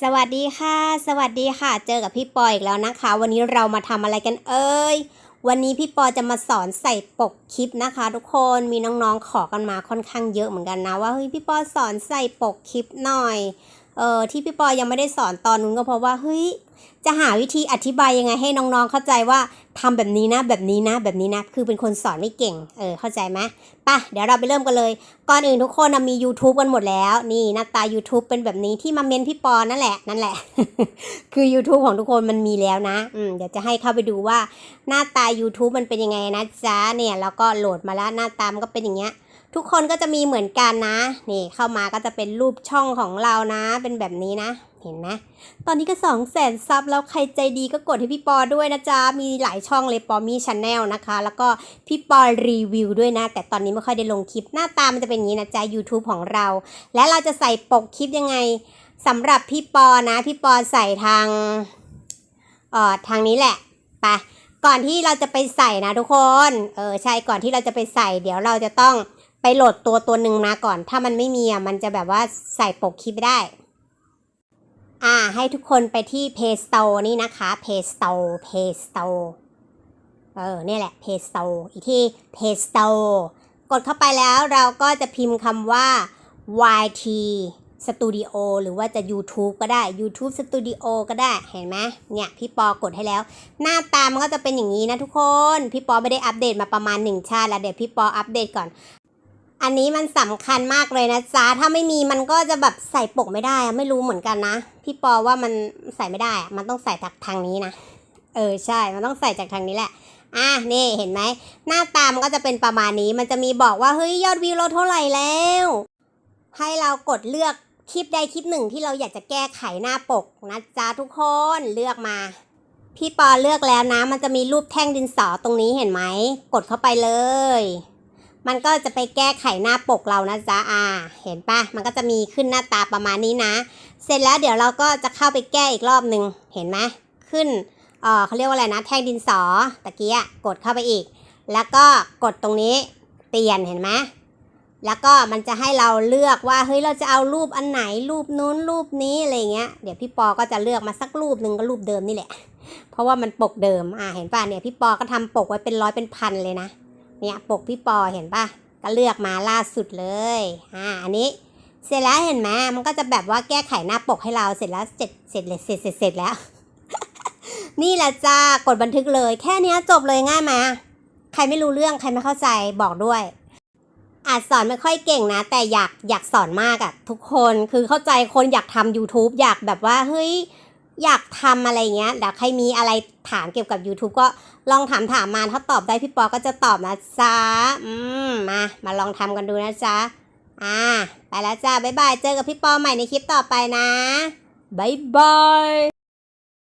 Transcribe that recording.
สวัสดีค่ะ สวัสดีค่ะ เจอกับพี่ปออีกแล้วนะคะ วันนี้เรามาทำอะไรกันเอ่ย วันนี้พี่ปอจะมาสอนใส่ปกคลิปนะคะ ทุกคน มีน้องๆขอกันมาค่อนข้างเยอะเหมือนกันนะว่าเฮ้ยพี่ปอสอนใส่ปกคลิปหน่อย เออที่พี่ปอยังไม่ได้สอนตอนนู้นก็เพราะว่าเฮ้ยจะหาวิธีอธิบายยังไงให้น้องๆ เข้าใจว่าทำแบบนี้นะ แบบนี้นะ แบบนี้นะ คือเป็นคนสอนไม่เก่ง เออ เข้าใจไหมไปะเดี๋ยวเราไปเริ่มกันเลย ก่อนอื่นทุกคนมี YouTube กันหมดแล้ว นี่หน้าตา YouTube เป็นแบบนี้ที่มาเมนพี่ปอนั่นแหละ นั่นแหละ คือ YouTube ของทุกคนมันมีแล้วนะ อืม เดี๋ยวจะให้เข้าไปดูว่าหน้าตา YouTube มันเป็นยังไงนะจ๊ะ เนี่ย แล้วก็โหลดมาแล้วหน้าตามันก็เป็นอย่างเงี้ย ทุกคนก็จะมีเหมือนกันนะ นี่เข้ามาก็จะเป็นรูปช่องของเรานะ เป็นแบบนี้นะ เห็นไหมตอนนี้ก็สองแสนซับแล้วใครใจดีก็กดให้พี่ปอด้วยนะจ๊ะ มีหลายช่องเลยปอมีชาแนลนะคะ แล้วก็พี่ปอรีวิวด้วยนะ แต่ตอนนี้ไม่ค่อยได้ลงคลิป หน้าตามันจะเป็นอย่างนี้นะจ๊ะ YouTube ของเรา และเราจะใส่ปกคลิปยังไงสำหรับพี่ปอนะ พี่ปอใส่ทางเอ่อทางนี้แหละไปก่อนที่เราจะไปใส่นะทุกคน เออใช่ก่อนที่เราจะไปใส่ เดี๋ยวเราจะต้อง ไปโหลดตัวตัวหนึ่งมาก่อน ถ้ามันไม่มีอะมันจะแบบว่าใส่ปกคลิปไม่ได้ อ่า ให้ทุกคนไปที่ Play Store นี่นะคะ Play Store Play Store เออเนี่ยแหละ Play Store อีกที่ Play Store กดเข้าไปแล้วเราก็จะพิมพ์คำว่า YT Studio หรือว่าจะ YouTube ก็ได้ YouTube Studio ก็ได้ เห็นไหมเนี่ยพี่ปอกดให้แล้ว หน้าตามันก็จะเป็นอย่างนี้นะทุกคน พี่ปอไม่ได้อัปเดตมาประมาณหนึ่งชาติแล้วเดี๋ยวพี่ปออัปเดตก่อน อันนี้มันสำคัญมากเลยนะจ๊ะถ้าไม่มีมันก็จะแบบใส่ปกไม่ได้ไม่รู้เหมือนกันนะ พี่ปอว่ามันใส่ไม่ได้ มันต้องใส่จากทางนี้นะ เออใช่ มันต้องใส่จากทางนี้แหละอะนี่เห็นไหมหน้าตามันก็จะเป็นประมาณนี้ มันจะมีบอกว่าเฮ้ยยอดวิวเราเท่าไหร่แล้ว ให้เรากดเลือกคลิปใดคลิปหนึ่งที่เราอยากจะแก้ไขหน้าปกนะจ๊ะทุกคนเลือกมา พี่ปอเลือกแล้วนะ มันจะมีรูปแท่งดินสอตรงนี้เห็นไหมกดเข้าไปเลย มันก็จะไปแก้ไขหน้าปกเรานะจ๊ะอ่า เห็นปะมันก็จะมีขึ้นหน้าตาประมาณนี้นะ เสร็จแล้วเดี๋ยวเราก็จะเข้าไปแก้อีกรอบหนึ่งเห็นไหมขึ้นเออเขาเรียกว่าอะไรนะ แท่งดินสอตะกี้กดเข้าไปอีก แล้วก็กดตรงนี้เปลี่ยนเห็นไหมแล้วก็มันจะให้เราเลือกว่าเฮ้ยเราจะเอารูปอันไหนรูปนู้นรูปนี้อะไรเงี้ย เดี๋ยวพี่ปอก็จะเลือกมาสักรูปหนึ่งก็รูปเดิมนี่แหละ เพราะว่ามันปกเดิม อ่าเห็นป่ะเนี่ยพี่ปอก็ทำปกไว้เป็นร้อยเป็นพันเลยนะ เนี่ยปกพี่ปอเห็นป่ะก็เลือกมาล่าสุดเลยอ่าอันนี้เสร็จแล้วเห็นไหมมันก็จะแบบว่าแก้ไขหน้าปกให้เราเสร็จแล้วเสร็จเสร็จเลยเสร็จเสร็จเสร็จแล้ว นี่แหละจ้ากดบันทึกเลย แค่นี้จบเลยง่ายไหมใครไม่รู้เรื่องใครไม่เข้าใจบอกด้วย อาจสอนไม่ค่อยเก่งนะ แต่อยากอยากสอนมากอะทุกคนคือเข้าใจคนอยากทำ YouTube อยากแบบว่าเฮ้ย อยากทำอะไรเงี้ยแต่ใครมีอะไรถามเกี่ยวกับ YouTube ก็ลองถามถามมาถ้าตอบได้พี่ปอก็จะตอบนะจ๊ะอืมมามาลองทำกันดูนะจ๊ะอ่าไปแล้วจ้าบ๊ายบายเจอกับพี่ปอใหม่ในคลิปต่อไปนะบ๊ายบาย